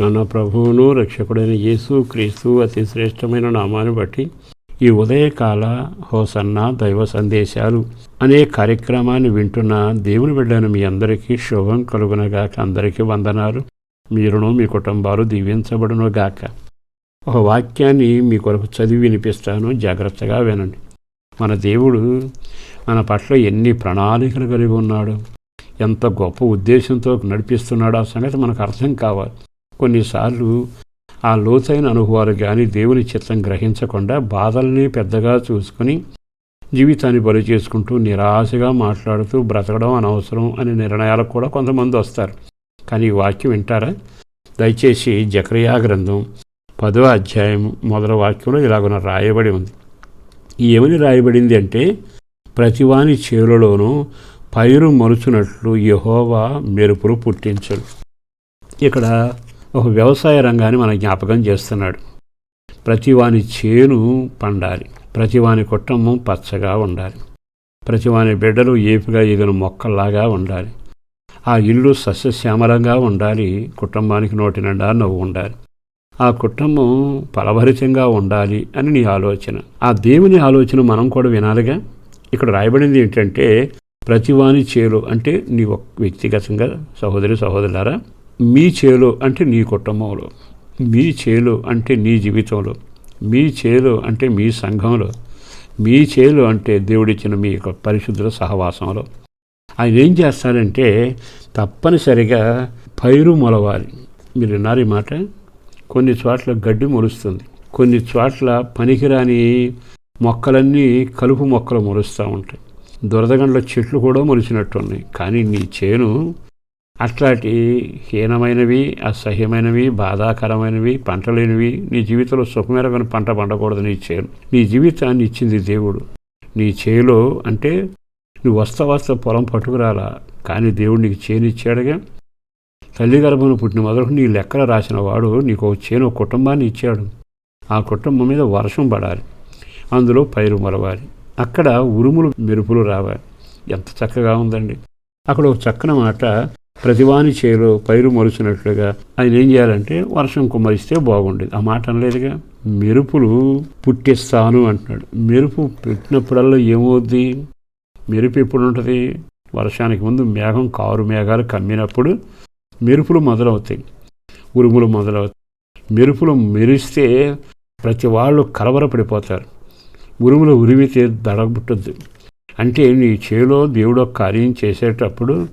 మన ప్రభువును రక్షకుడైన యేసు క్రీస్తు అతి శ్రేష్టమైన నామాన్ని బట్టి ఈ ఉదయకాల హోసన్న దైవ సందేశాలు. అనే కార్యక్రమాన్ని వింటున్న దేవుని బిడ్డను మీ అందరికీ శుభం కలుగునగాక. అందరికీ వందనాలు. మీరును మీ కుటుంబాలు దీవించబడునుగాక ఒక వాక్యాన్ని మీ కొరకు చదివి వినిపిస్తాను. జాగ్రత్తగా వినండి. మన దేవుడు మన పట్ల ఎన్ని ప్రణాళికలు కలిగి ఉన్నాడు. ఎంత గొప్ప ఉద్దేశంతో నడిపిస్తున్నాడు. ఆ సంగతి మనకు అర్థం కావాలి. కొన్నిసార్లు ఆ లోతైన అనుభవాలు కానీ దేవుని చిత్తం గ్రహించకుండా బాధల్ని పెద్దగా చూసుకుని జీవితాన్ని బలి చేసుకుంటూ నిరాశగా మాట్లాడుతూ బ్రతకడం అనవసరం అనే నిర్ణయాలకు కూడా కొంతమంది వస్తారు. కానీ ఈ వాక్యం వింటారా? దయచేసి జక్రియా గ్రంథం పదో అధ్యాయం మొదల వాక్యంలో ఇలాగున రాయబడి ఉంది. ఏమని రాయబడింది అంటే ప్రతివాని చేరులోనూ పైరు మరుచునట్లు యహోవా మెరుపులు పుట్టించడు. ఇక్కడ ఒక వ్యవసాయ రంగాన్ని మన జ్ఞాపకం చేస్తున్నాడు. ప్రతివాని చేను పండాలి. ప్రతివాని కుటుంబం పచ్చగా ఉండాలి. ప్రతివాని బిడ్డలు ఏపుగా ఎగిన మొక్కల్లాగా ఉండాలి. ఆ ఇల్లు సస్యశ్యామలంగా ఉండాలి. కుటుంబానికి నోటి నిండా నవ్వు ఉండాలి. ఆ కుటుంబం ఫలభరితంగా ఉండాలి అని నీ ఆలోచన. ఆ దేవుని ఆలోచన మనం కూడా వినాలిగా? ఇక్కడ రాయబడింది ఏంటంటే ప్రతివాని చేలు అంటే నీ ఒక్ వ్యక్తిగతంగా సహోదరి సహోదరులారా మీ చేలు అంటే నీ కుటుంబంలో మీ చేలు అంటే నీ జీవితంలో మీ చేలు అంటే మీ సంఘంలో మీ చేలు అంటే దేవుడిచ్చిన మీ యొక్క పరిశుద్ధుల సహవాసంలో. ఆయన ఏం చేస్తారంటే తప్పనిసరిగా పైరు మొలవాలి. మీరు విన్నారు మాట? కొన్ని చోట్ల గడ్డి మొలుస్తుంది కొన్ని చోట్ల పనికిరాని మొక్కలన్నీ కలుపు మొక్కలు మొలుస్తూ ఉంటాయి. దురదగండ్ల చెట్లు కూడా మొలిచినట్టున్నాయి. కానీ నీ చేను అట్లాంటి హీనమైనవి అసహ్యమైనవి బాధాకరమైనవి పంటలేనివి నీ జీవితంలో సుఖమేరమైన పంట పండకూడదు నీ చేను నీ జీవితాన్ని ఇచ్చింది దేవుడు. నీ చేలో అంటే నువ్వు వస్తా వస్తా పొలం పట్టుకురాలా కానీ దేవుడు నీకు చేను ఇచ్చాడుగా తల్లి గర్భను పుట్టిన మొదలు నీ లెక్కలు రాసిన వాడు నీకు ఒక చేను ఒక కుటుంబాన్ని ఇచ్చాడు. ఆ కుటుంబం మీద వర్షం పడాలి. అందులో పైరు మొలవాలి. అక్కడ ఉరుములు మెరుపులు రావాలి. ఎంత చక్కగా ఉందండి. అక్కడ ఒక చక్కన మాట ప్రతివాని చేలో పైరు మరుచినట్లుగా ఆయన ఏం చేయాలంటే వర్షం కుమ్మరిస్తే బాగుండేది. ఆ మాట అనలేదుగా? మెరుపులు పుట్టిస్తాను అంటున్నాడు. మెరుపు పెట్టినప్పుడల్లా ఏమవుద్ది? మెరుపు ఎప్పుడు ఉంటుంది వర్షానికి ముందు మేఘం కారు మేఘాలు కమ్మినప్పుడు మెరుపులు మొదలవుతాయి. ఉరుములు మొదలవుతాయి. మెరుపులు మెరిస్తే ప్రతి వాళ్ళు కలవరపడిపోతారు. ఉరుములు ఉరిమితే దడబుట్టద్దు. అంటే నీ చేలో దేవుడు కార్యం చేసేటప్పుడు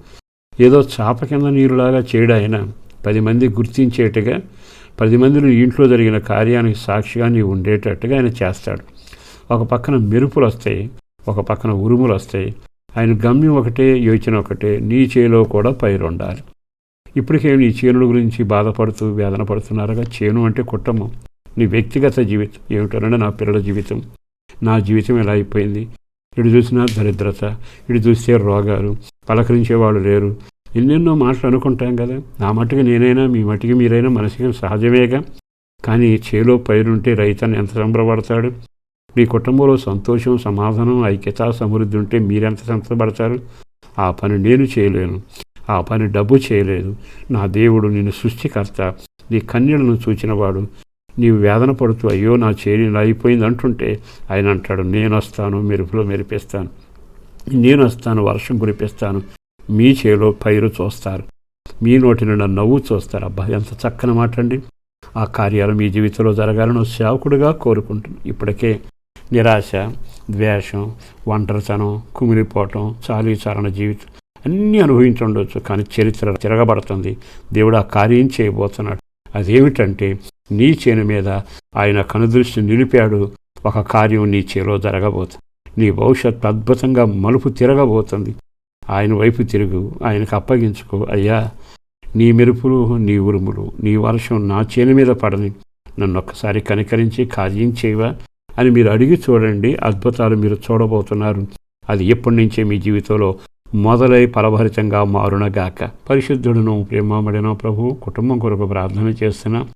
ఏదో చాప కింద నీరులాగా చేయడాయన పది మంది గుర్తించేట్టుగా పది మందిని ఇంట్లో జరిగిన కార్యానికి సాక్షిగా నీవు ఉండేటట్టుగా ఆయన చేస్తాడు. ఒక పక్కన మెరుపులు వస్తాయి ఒక పక్కన ఉరుములు వస్తాయి. ఆయన గమ్యం ఒకటే యోచన ఒకటే నీ చేలో కూడా పైరు ఉండాలి ఇప్పటికే నీ చేనుల గురించి బాధపడుతూ వేదన పడుతున్నారుగా. చేను అంటే కుటుంబం నీ వ్యక్తిగత జీవితం. ఏమిటనంటే నా పిల్లల జీవితం. నా జీవితం ఎలా అయిపోయింది? ఇటు చూసినా దరిద్రత ఇటు చూస్తే రోగాలు పలకరించేవాళ్ళు లేరు. ఎన్నెన్నో మాటలు అనుకుంటాం కదా. నా మట్టుకు నేనైనా మీ మట్టుకు మీరైనా మనసుకి సహజమేగా. కానీ చేలో పైరుంటే రైతాన్ని ఎంత సంబరపడతాడు? మీ కుటుంబంలో సంతోషం సమాధానం ఐక్యత సమృద్ధి ఉంటే మీరెంత సంతపడతారు ఆ పని నేను చేయలేను. ఆ పని డబ్బు చేయలేదు. నా దేవుడు నిన్ను సృష్టికర్త. నీ కన్యలను చూచినవాడు. నీవు వేదన పడుతూ అయ్యో నా చేరి అయిపోయింది అంటుంటే ఆయన అంటాడు నేను వస్తాను మెరుపులో మెరిపిస్తాను. నేను వస్తాను వర్షం కురిపిస్తాను. మీ చేలో పైరు చూస్తారు. మీ నోటి నుండి నవ్వు చూస్తారు. అబ్బా ఎంత చక్కని మాట అండి. ఆ కార్యాలు మీ జీవితంలో జరగాలని సేవకుడుగా కోరుకుంటున్నాను. ఇప్పటికే నిరాశ ద్వేషం ఒంటరితనం కుమిలిపోవటం చాలీచారణ జీవితం అన్నీ అనుభవించుండొచ్చు కానీ చరిత్ర తిరగబడుతుంది. దేవుడు ఆ కార్యం చేయబోతున్నాడు. అదేమిటంటే నీ చేను మీద ఆయన కనుదృష్టి నిలిపాడు. ఒక కార్యం నీ చేలో జరగబోతుంది నీ భవిష్యత్తు అద్భుతంగా మలుపు తిరగబోతుంది. ఆయన వైపు తిరుగు ఆయనకు అప్పగించుకో అయ్యా. నీ మెరుపులు నీ ఉరుములు నీ వర్షం నా చేను మీద పడని. నన్ను ఒక్కసారి కనికరించి కార్యం చేయవా? అని మీరు అడిగి చూడండి. అద్భుతాలు మీరు చూడబోతున్నారు. అది ఎప్పటి నుంచే మీ జీవితంలో మొదలై ఫలభరితంగా మారునగాక. పరిశుద్ధుడును ప్రేమమడిన ప్రభు కుటుంబం కొరకు ప్రార్థన చేస్తున్నా.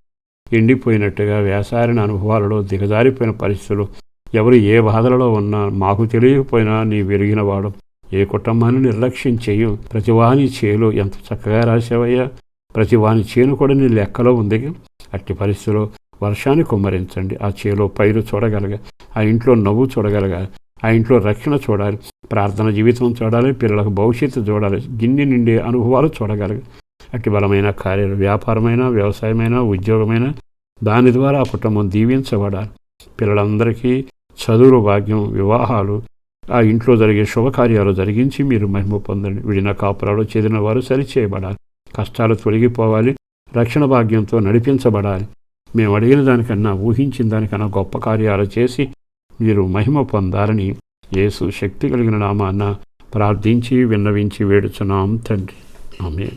ఎండిపోయినట్టుగా వేసారిన అనుభవాలలో దిగజారిపోయిన పరిస్థితులు. ఎవరు ఏ బాధలలో ఉన్నా మాకు తెలియకపోయినా నీ విరిగినవాడు ఏ కుటుంబాన్ని నిర్లక్ష్యం చేయు ప్రతివాని చేలు ఎంత చక్కగా రాసావయ్యా ప్రతి వాని చేను కూడా నీ లెక్కలో ఉంది. అట్టి పరిస్థితిలో వర్షాన్ని కుమ్మరించండి. ఆ చేలో పైరు చూడగలగా. ఆ ఇంట్లో నవ్వు చూడగలగా. ఆ ఇంట్లో రక్షణ చూడాలి. ప్రార్థన జీవితం చూడాలి. పిల్లలకు భవిష్యత్తు చూడాలి. గిన్నె నిండే అనుభవాలు చూడగలగా. అట్టి బలమైన కార్యాలు వ్యాపారమైన వ్యవసాయమైన ఉద్యోగమైన. దాని ద్వారా ఆ కుటుంబం దీవించబడాలి. పిల్లలందరికీ చదువులు భాగ్యం వివాహాలు ఆ ఇంట్లో జరిగే శుభకార్యాలు జరిగించి మీరు మహిమ పొందండి. విడిన కాపురాలు చెదిన వారు సరిచేయబడాలి. కష్టాలు తొలగిపోవాలి. రక్షణ భాగ్యంతో నడిపించబడాలి. మేము అడిగిన దానికన్నా ఊహించిన దానికన్నా గొప్ప కార్యాలు చేసి మీరు మహిమ పొందాలని యేసు శక్తి కలిగిన నామాన్న ప్రార్థించి విన్నవించి వేడుచున్నాం తండ్రి. ఆమె